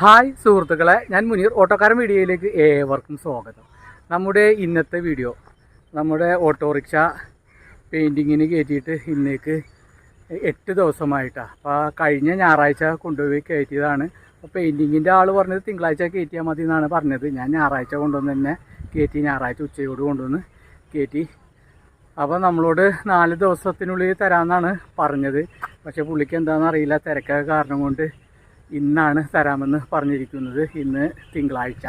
Hi സുഹൃത്തുക്കളെ ഞാൻ മുനീർ ഓട്ടോക്കാരൻ വീഡിയോയിലേക്ക് ഏവർക്കും സ്വാഗതം. നമ്മുടെ ഇന്നത്തെ വീഡിയോ നമ്മുടെ ഓട്ടോറിക്ഷ പെയിന്റിങ്ങിന് കയറ്റിയിട്ട് ഇന്നേക്ക് എട്ട് ദിവസമായിട്ടാണ് അപ്പോൾ കഴിഞ്ഞ ഞായറാഴ്ച കൊണ്ടുപോയി കയറ്റിയതാണ്. അപ്പോൾ പെയിന്റിങ്ങിന്റെ ആൾ പറഞ്ഞത് തിങ്കളാഴ്ച കയറ്റിയാൽ മതി എന്നാണ് പറഞ്ഞത്. ഞാൻ ഞായറാഴ്ച കൊണ്ടുവന്ന് തന്നെ കയറ്റി ഞായറാഴ്ച ഉച്ചയോട് കൊണ്ടുവന്ന് കയറ്റി. അപ്പോൾ നമ്മളോട് നാല് ദിവസത്തിനുള്ളിൽ തരാമെന്നാണ് പറഞ്ഞത്. പക്ഷേ പുള്ളിക്ക് എന്താണെന്ന് അറിയില്ല. കാരണം കൊണ്ട് ഇന്നാണ് തരാമെന്ന് പറഞ്ഞിരിക്കുന്നത് ഇന്ന് തിങ്കളാഴ്ച.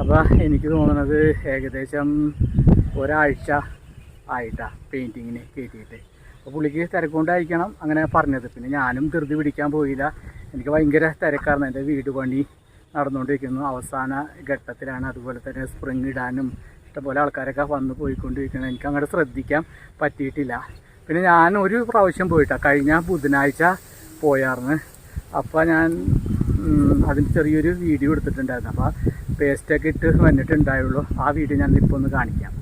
അപ്പോൾ എനിക്ക് തോന്നുന്നത് ഏകദേശം ഒരാഴ്ച ആയിട്ടാണ് പെയിന്റിങ്ങിന് കയറ്റിയിട്ട് അപ്പോൾ പുള്ളിക്ക് തിരക്കൊണ്ടായിരിക്കണം അങ്ങനെ പറഞ്ഞത്. പിന്നെ ഞാനും ധൃതി പിടിക്കാൻ പോയില്ല. എനിക്ക് ഭയങ്കര തിരക്കായിരുന്നു. എന്റെ വീട് പണി നടന്നുകൊണ്ടിരിക്കുന്നു. അവസാന ഘട്ടത്തിലാണ് അതുപോലെ തന്നെ സ്പ്രിങ് ഇടാനും ഇഷ്ടംപോലെ ആൾക്കാരൊക്കെ വന്ന് പോയിക്കൊണ്ടിരിക്കുന്നത്. എനിക്ക് അങ്ങോട്ട് ശ്രദ്ധിക്കാൻ പറ്റിയിട്ടില്ല. പിന്നെ ഞാൻ ഒരു പ്രാവശ്യം പോയിട്ടാണ് കഴിഞ്ഞ ബുധനാഴ്ച പോയാർന്ന്. അപ്പോൾ ഞാൻ അതിന് ചെറിയൊരു വീഡിയോ എടുത്തിട്ടുണ്ടായിരുന്നു. അപ്പോൾ പേസ്റ്റൊക്കെ ഇട്ട് വന്നിട്ടുണ്ടായുള്ളൂ. ആ വീഡിയോ ഞാൻ ഇപ്പോൾ ഒന്ന് കാണിക്കാം.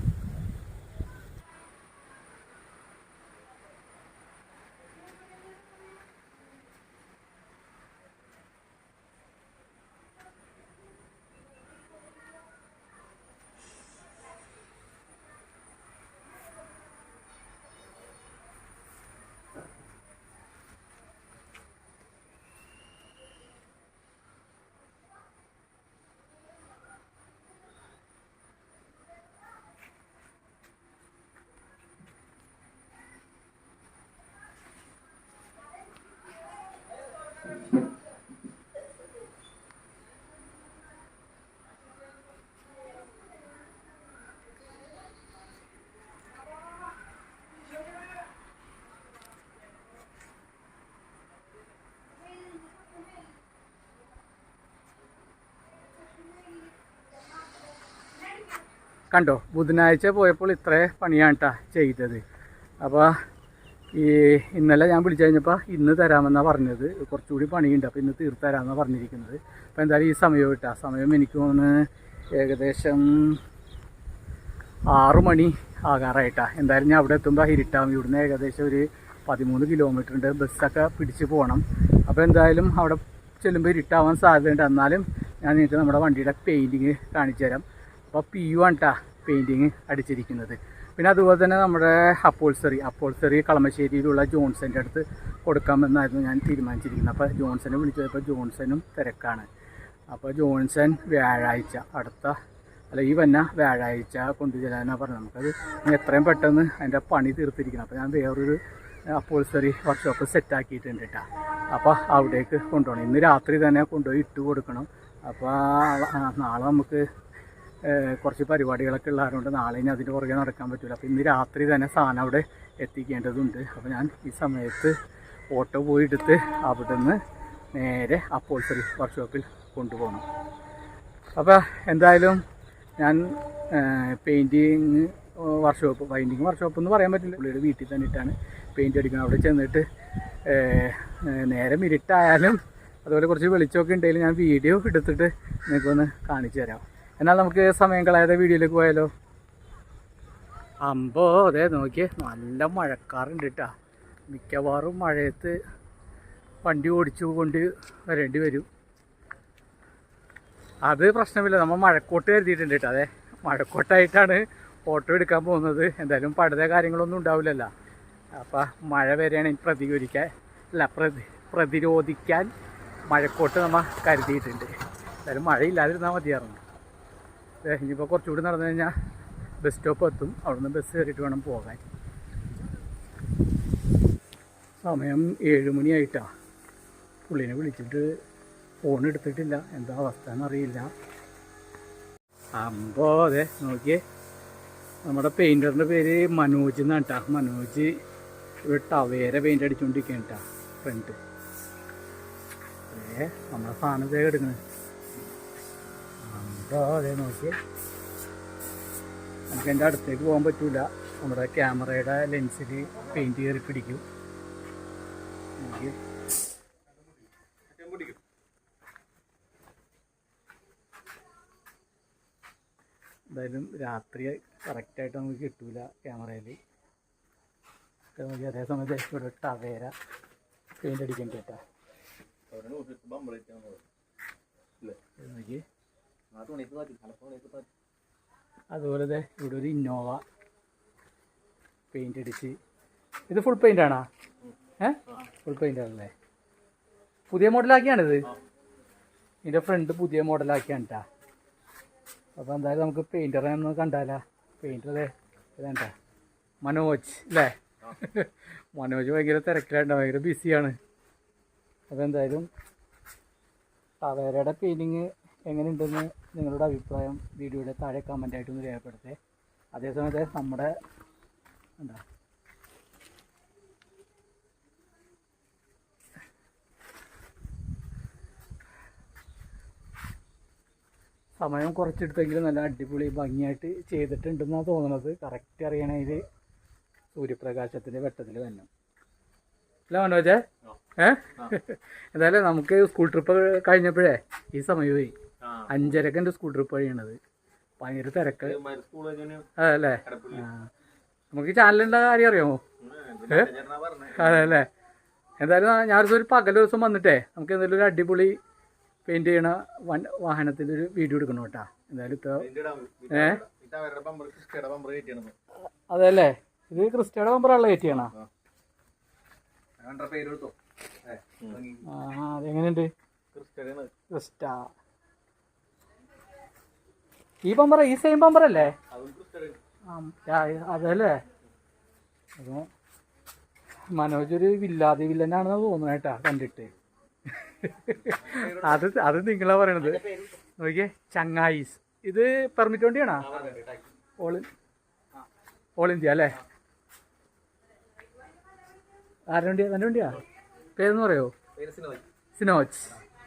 കണ്ടോ ബുധനാഴ്ച പോയപ്പോൾ ഇത്രേ പണിയാണ് കേട്ടോ ചെയ്തത്. അപ്പോൾ ഈ ഇന്നലെ ഞാൻ വിളിച്ചു കഴിഞ്ഞപ്പോൾ ഇന്ന് തരാമെന്നാണ് പറഞ്ഞത്. കുറച്ചുകൂടി പണിയുണ്ട്. അപ്പോൾ ഇന്ന് തീർത്തരാമെന്നാണ് പറഞ്ഞിരിക്കുന്നത്. അപ്പോൾ എന്തായാലും ഈ സമയം കിട്ടുക സമയം എനിക്ക് തോന്നുന്നു ഏകദേശം ആറു മണി ആകാറായിട്ടാണ് എന്തായാലും ഞാൻ അവിടെ എത്തുമ്പോൾ ഇരുട്ടാവും ഇവിടുന്ന് ഏകദേശം ഒരു പതിമൂന്ന് കിലോമീറ്റർ ഉണ്ട് ബസ്സൊക്കെ പിടിച്ച് പോകണം അപ്പോൾ എന്തായാലും അവിടെ ചെല്ലുമ്പോൾ ഇരുട്ടാവാൻ സാധ്യതയുണ്ട്. എന്നാലും ഞാൻ നിങ്ങൾക്ക് നമ്മുടെ വണ്ടിയുടെ പെയിന്റിങ് കാണിച്ചു തരാം. അപ്പോൾ പി യു ആണ് കേട്ടോ പെയിന്റിങ് അടിച്ചിരിക്കുന്നത്. പിന്നെ അതുപോലെ തന്നെ നമ്മുടെ അപ്പോൾസറി അപ്പോൾസറി കളമശ്ശേരിയിലുള്ള ജോൺസന്റെ അടുത്ത് കൊടുക്കാമെന്നായിരുന്നു ഞാൻ തീരുമാനിച്ചിരിക്കുന്നത്. അപ്പോൾ ജോൺസനെ വിളിച്ചപ്പോൾ ജോൺസനും തിരക്കാണ്. അപ്പോൾ ജോൺസൺ വ്യാഴാഴ്ച അടുത്ത അല്ല ഈ വന്ന വ്യാഴാഴ്ച കൊണ്ടുചെല്ലാനാണ് പറഞ്ഞത്. നമുക്കത് എത്രയും പെട്ടെന്ന് അതിന്റെ പണി തീർത്തിരിക്കണം. അപ്പോൾ ഞാൻ വേറൊരു അപ്പോൾസറി വർക്ക്ഷോപ്പ് സെറ്റാക്കിയിട്ടുണ്ട് കേട്ടോ അപ്പോൾ അവിടേക്ക് കൊണ്ടുപോകണം. ഇന്ന് രാത്രി തന്നെ കൊണ്ടുപോയി ഇട്ട് കൊടുക്കണം. അപ്പോൾ നാളെ നമുക്ക് കുറച്ച് പരിപാടികളൊക്കെ ഉള്ളതുകൊണ്ട് നാളെ ഇനി അതിന്റെ പുറകെ നടക്കാൻ പറ്റില്ല അപ്പോൾ ഇന്ന് രാത്രി തന്നെ സാധനം അവിടെ എത്തിക്കേണ്ടതുണ്ട്. അപ്പോൾ ഞാൻ ഈ സമയത്ത് ഓട്ടോ പോയി എടുത്ത് അവിടെ നിന്ന് നേരെ അപ്പോൾസറി വർക്ക്ഷോപ്പിൽ കൊണ്ടുപോകണം. അപ്പോൾ എന്തായാലും ഞാൻ പെയിന്റിങ് വർക്ക്ഷോപ്പ് പെയിന്റിങ് വർക്ക്ഷോപ്പ് എന്ന് പറയാൻ പറ്റില്ല. പുള്ളിയുടെ വീട്ടിൽ തന്നെ ഇട്ടാണ് പെയിന്റ് അടിക്കുന്നത്. അവിടെ ചെന്നിട്ട് നേരെ മിരിട്ടായാലും അതുപോലെ കുറച്ച് വെളിച്ചമൊക്കെ ഉണ്ടെങ്കിൽ ഞാൻ വീഡിയോ എടുത്തിട്ട് നിങ്ങൾക്കൊന്ന് കാണിച്ചു തരാം. എന്നാൽ നമുക്ക് സമയം കളയാതെ വീഡിയോയിലേക്ക് പോയാലോ? അമ്പോ അതെ നോക്കിയേ നല്ല മഴക്കാറുണ്ട് കേട്ടാ മിക്കവാറും മഴയത്ത് വണ്ടി ഓടിച്ചു കൊണ്ട് വരേണ്ടി വരും. അത് പ്രശ്നമില്ല നമ്മൾ മഴക്കോട്ട് കരുതിയിട്ടുണ്ട് കേട്ടോ അതെ മഴക്കോട്ടായിട്ടാണ് ഫോട്ടോ എടുക്കാൻ പോകുന്നത്. എന്തായാലും പടുത കാര്യങ്ങളൊന്നും ഉണ്ടാവില്ലല്ലോ. അപ്പം മഴ വരെയാണ് പ്രതികരിക്കാൻ അല്ല പ്രതി പ്രതിരോധിക്കാൻ മഴക്കോട്ട് നമ്മൾ കരുതിയിട്ടുണ്ട്. എന്തായാലും മഴയില്ലാതിരുന്നാൽ മതിയായിരുന്നു. ഇനിയിപ്പോൾ കുറച്ചുകൂടി നടന്നു കഴിഞ്ഞാൽ ബസ് സ്റ്റോപ്പ് എത്തും. അവിടുന്ന് ബസ് കയറിയിട്ട് വേണം പോകാൻ. സമയം ഏഴ് മണിയായിട്ടാണ് പുള്ളിനെ വിളിച്ചിട്ട് ഫോൺ എടുത്തിട്ടില്ല. എന്താ അവസ്ഥ എന്നറിയില്ല. അമ്പോ അതെ നോക്കിയേ. നമ്മുടെ പെയിന്ററിന്റെ പേര് മനോജ് എന്നാണ് കേട്ടോ മനോജ് ഇവിടെ ടവേര പെയിന്റ് അടിച്ചുകൊണ്ടിരിക്കുകയാണ് കേട്ടോ ഫ്രണ്ട് ഏ നമ്മുടെ സാധനം വേഗം എടുക്കണേ. അതെ നോക്കി. നമുക്ക് എന്റെ അടുത്തേക്ക് പോകാൻ പറ്റില്ല നമ്മുടെ ക്യാമറയുടെ ലെൻസിൽ പെയിന്റ് കയറി പിടിക്കും. എന്തായാലും രാത്രി കറക്റ്റായിട്ട് നമുക്ക് കിട്ടൂല ക്യാമറയിൽ. നോക്കി അതേ സമയത്ത് ഇവിടെ ടവേര പെയിന്റ് അടിക്കേണ്ടി കേട്ടാ. നോക്കി. അതുപോലെ ഇവിടെ ഒരു ഇന്നോവ പെയിന്റ് അടിച്ച്. ഇത് ഫുൾ പെയിന്റ് ആണോ? ഏ? ഫുൾ പെയിന്റ് ആണല്ലേ? പുതിയ മോഡലാക്കിയാണിത് ഇതിന്റെ ഫ്രണ്ട് പുതിയ മോഡലാക്കിയാണ് കേട്ടാ അപ്പോൾ എന്തായാലും നമുക്ക് പെയിന്ററെ ഒന്ന് കണ്ടാലാ? പെയിന്റർ അതെ ഇതാണ്ടാ. മനോജ് അല്ലേ മനോജ് ഭയങ്കര തിരക്കിലാണ്ട ഭയങ്കര ബിസിയാണ് അപ്പോൾ എന്തായാലും ടവേരയുടെ പെയിന്റിങ് എങ്ങനെയുണ്ടെന്ന് നിങ്ങളുടെ അഭിപ്രായം വീഡിയോയുടെ താഴെ കമന്റായിട്ടൊന്ന് രേഖപ്പെടുത്തേ. അതേസമയത്ത് നമ്മുടെ എന്താ? സമയം കുറച്ചെടുത്തെങ്കിലും നല്ല അടിപൊളി ഭംഗിയായിട്ട് ചെയ്തിട്ടുണ്ടെന്നാണ് തോന്നുന്നത് കറക്റ്റ് അറിയണതിൽ സൂര്യപ്രകാശത്തിന്റെ വെട്ടത്തിൽ തന്നെ. അല്ല മനോജേ? ഏ? എന്തായാലും നമുക്ക് സ്കൂൾ ട്രിപ്പ് കഴിഞ്ഞപ്പോഴേ ഈ സമയമായി അഞ്ചരക്ക് എന്റെ സ്കൂൾ ട്രിപ്പ് കഴിയണത് ഭയങ്കര തിരക്ക്. അതല്ലേ? നമുക്ക് ചാനലിന്റെ കാര്യം അറിയാമോ? അതല്ലേ. അതെ അല്ലേ എന്തായാലും ഞാൻ ഒരു പകൽ ദിവസം വന്നിട്ടേ നമുക്ക് എന്തെങ്കിലും ഒരു അടിപൊളി പെയിന്റ് ചെയ്യണ വൺ വാഹനത്തിന്റെ ഒരു വീഡിയോ എടുക്കണം കേട്ടാ. എന്തായാലും ഇപ്പോൾ. ഏ? അതല്ലേ? ഇത് ക്രിസ്റ്റയുടെ നമ്പറുള്ള കയറ്റി ചെയ്യണോ പേര് എടുത്തോ. ആ അതെങ്ങനെയുണ്ട്? ക്രിസ്റ്റ. ഈ പമ്പറ ഈ സെയിം പമ്പറല്ലേ അതല്ലേ? അപ്പോൾ മനോജ് ഒരു വില്ലാതെ വില്ലനാണെന്ന് തോന്നുന്നു കേട്ടാ കണ്ടിട്ട്. അത് അത് നിങ്ങളാ പറയണത്. നോക്കിയേ ചങ്ങായിസ്. ഇത് പെർമിറ്റ് വണ്ടിയാണോ? ഓൾ ഓൾ ഇന്ത്യ അല്ലേ? ആരുടെ വണ്ടിയാ? തന്റെ വണ്ടിയാ? പേരെന്ന് പറയോ? സിനോച്ച് സിനോജ്.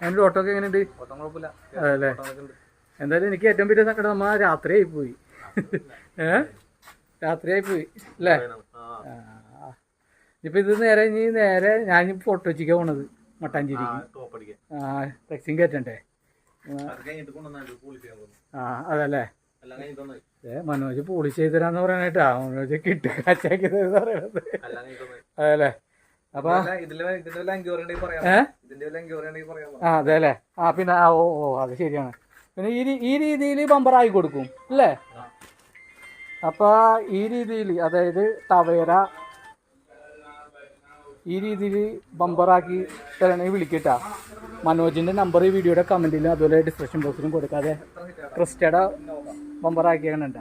അതിന്റെ ഓട്ടോ ഒക്കെ എങ്ങനെയുണ്ട് അതല്ലേ എന്തായാലും എനിക്ക് ഏറ്റവും വലിയ സങ്കടം നമ്മ രാത്രിയായി പോയി. ഏ? രാത്രിയായി പോയി അല്ലേ. ഇപ്പൊ ഇത് നേരെ ഇനി നേരെ ഞാൻ ഫോട്ടോ വെച്ചിക്കാ പോണത് മട്ടാഞ്ചേരി ആ ടെക്സിങ് കയറ്റണ്ടേ ആ അതല്ലേ? ഏ മനോജ് പോളിഷ് ചെയ്ത് തരാന്ന് പറയാനായിട്ടാ മനോജ് കിട്ടി കാച്ചാക്കി തരുന്ന പറയണത്. അതല്ലേ? അപ്പൊ? പറയാം ആ അതെ അല്ലേ ആ പിന്നെ ഓ ഓ അത് ശരിയാണ്. പിന്നെ ഈ ഈ രീതിയിൽ ബമ്പറായി കൊടുക്കും അല്ലേ? അപ്പോൾ ഈ രീതിയിൽ അതായത് തവേര ഈ രീതിയിൽ ബമ്പറാക്കി തരണമെങ്കിൽ വിളിക്കട്ടാ. മനോജിന്റെ നമ്പർ ഈ വീഡിയോയുടെ കമന്റിലും അതുപോലെ ഡിസ്ക്രിപ്ഷൻ ബോക്സിലും കൊടുക്കാതെ ക്രിസ്റ്റയുടെ ബമ്പറാക്കിയാണ്ട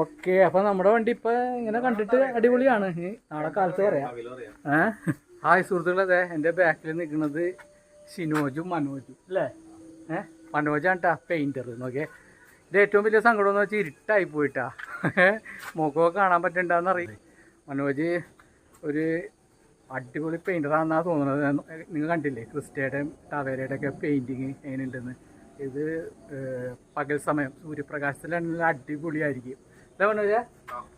ഓക്കെ അപ്പോൾ നമ്മുടെ വണ്ടി ഇപ്പൊ ഇങ്ങനെ കണ്ടിട്ട് അടിപൊളിയാണ്. നാളെ കാലത്ത് പറയാം ഏ? ഹായ് സുഹൃത്തുക്കളെ അതെ എന്റെ ബാക്കിൽ നിൽക്കുന്നത് ഷിനോജും മനോജും അല്ലേ? ഏ? മനോജാണ് കേട്ടാ പെയിന്റർ നോക്കിയേ. ഇത് ഏറ്റവും വലിയ സങ്കടം എന്ന് വെച്ചാൽ ഇരുട്ടായി പോയിട്ടാ. മുഖമൊക്കെ കാണാൻ പറ്റണ്ടെന്ന് അറിയില്ല മനോജ് ഒരു അടിപൊളി പെയിന്ററാണെന്നാണ് തോന്നുന്നത് നിങ്ങൾ കണ്ടില്ലേ? ക്രിസ്റ്റയുടെയും ടവേരയുടെ ഒക്കെ പെയിന്റിങ് എങ്ങനെയുണ്ടെന്ന്. ഇത് പകൽ സമയം സൂര്യപ്രകാശത്തിലാണെങ്കിൽ അടിപൊളിയായിരിക്കും. അല്ലേ മനോജ്?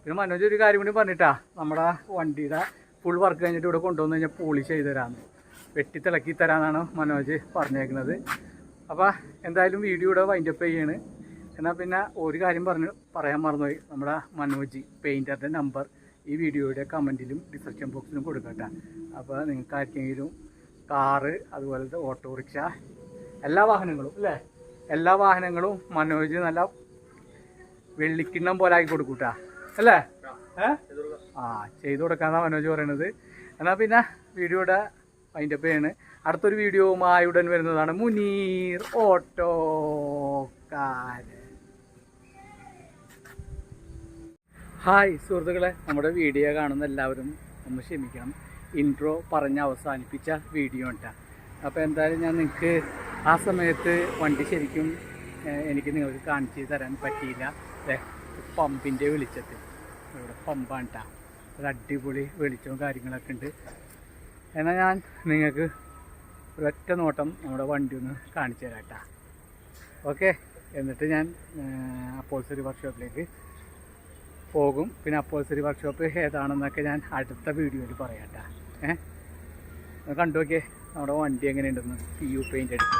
പിന്നെ മനോജ് ഒരു കാര്യം കൂടി പറഞ്ഞിട്ടാ. നമ്മുടെ വണ്ടിയുടെ ഫുൾ വർക്ക് കഴിഞ്ഞിട്ട് ഇവിടെ കൊണ്ടുവന്ന് കഴിഞ്ഞാൽ പോളിഷ് ചെയ്ത് തരാമെന്ന് വെട്ടി തിളക്കി തരാമെന്നാണ് മനോജ് പറഞ്ഞേക്കുന്നത്. അപ്പോൾ എന്തായാലും വീഡിയോ ഇവിടെ വൈൻഡപ്പ് ചെയ്യാണ്. എന്നാൽ പിന്നെ ഒരു കാര്യം പറഞ്ഞു പറയാൻ മറന്നുപോയി. നമ്മുടെ മനോജ് പെയിന്ററിന്റെ നമ്പർ ഈ വീഡിയോയുടെ കമന്റിലും ഡിസ്ക്രിപ്ഷൻ ബോക്സിലും കൊടുക്കട്ടെ. അപ്പോൾ നിങ്ങൾക്ക് ആർക്കെങ്കിലും കാറ് അതുപോലത്തെ ഓട്ടോറിക്ഷ എല്ലാ വാഹനങ്ങളും അല്ലേ? എല്ലാ വാഹനങ്ങളും മനോജ് നല്ല വെള്ളിക്കിണ്ണം പോലെ ആക്കി കൊടുക്കൂട്ടാ. അല്ലേ? ഏ? ആ ചെയ്തു കൊടുക്കാന്നാണ് മനോജ് പറയണത്. എന്നാൽ പിന്നെ വീഡിയോയുടെ അതിന്റെ ചെയ്യാണ്. അടുത്തൊരു വീഡിയോവുമായി ഉടൻ വരുന്നതാണ് മുനീർ ഓട്ടോക്കാരൻ. ഹായ് സുഹൃത്തുക്കളെ നമ്മുടെ വീഡിയോ കാണുന്ന എല്ലാവരും ഒന്ന് ക്ഷമിക്കണം. ഇൻട്രോ പറഞ്ഞ് അവസാനിപ്പിച്ച വീഡിയോ ഉണ്ടാ അപ്പോൾ എന്തായാലും ഞാൻ നിങ്ങൾക്ക് ആ സമയത്ത് വണ്ടി ശരിക്കും എനിക്ക് നിങ്ങൾക്ക് കാണിച്ച് തരാൻ പറ്റിയില്ല. പമ്പിന്റെ വെളിച്ചത്തിൽ. ഇവിടെ പമ്പാണ് കേട്ടോ. ഒരു അടിപൊളി വെളിച്ചവും കാര്യങ്ങളൊക്കെ ഉണ്ട്. എന്നാൽ ഞാൻ നിങ്ങൾക്ക് ഒരൊറ്റ നോട്ടം നമ്മുടെ വണ്ടി ഒന്ന് കാണിച്ചു തരാം കേട്ടോ. ഓക്കെ എന്നിട്ട് ഞാൻ അപ്പോൾസറി വർക്ക്ഷോപ്പിലേക്ക് പോകും. പിന്നെ അപ്പോൾസറി വർക്ക്ഷോപ്പ് ഏതാണെന്നൊക്കെ ഞാൻ അടുത്ത വീഡിയോയിൽ പറയാം കേട്ടോ. ഏഹ് കണ്ടു നോക്കിയേ നമ്മുടെ വണ്ടി എങ്ങനെയുണ്ടെന്ന് പി യു പെയിന്റ് അടിച്ച്